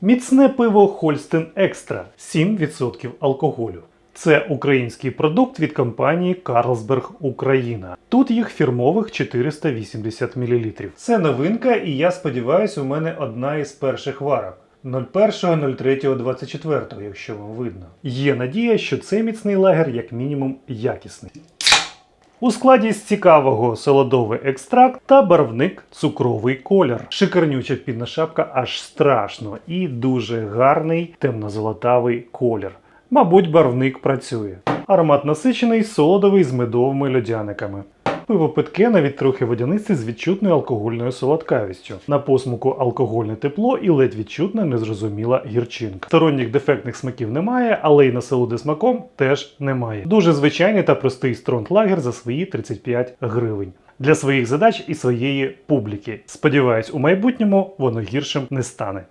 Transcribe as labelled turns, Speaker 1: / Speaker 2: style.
Speaker 1: Міцне пиво Хольстен Екстра 7% алкоголю. Це український продукт від компанії Карлсберг Україна. Тут їх фірмових 480 мл. Це новинка, і я сподіваюся, у мене одна із перших варок. 01.03.24, якщо вам видно. Є надія, що цей міцний лагер як мінімум якісний. У складі з цікавого солодовий екстракт та барвник цукровий колір. Шикарнюча підна шапка аж страшно і дуже гарний темно-золотавий колір. Мабуть, барвник працює. Аромат насичений, солодовий з медовими льодяниками. Пиво питке навіть трохи водянисте з відчутною алкогольною солодкавістю. На посмуку алкогольне тепло і ледь відчутна незрозуміла гірчинка. Сторонніх дефектних смаків немає, але й насолоди смаком теж немає. Дуже звичайний та простий стронт-лагер за свої 35 гривень. Для своїх задач і своєї публіки. Сподіваюсь, у майбутньому воно гіршим не стане.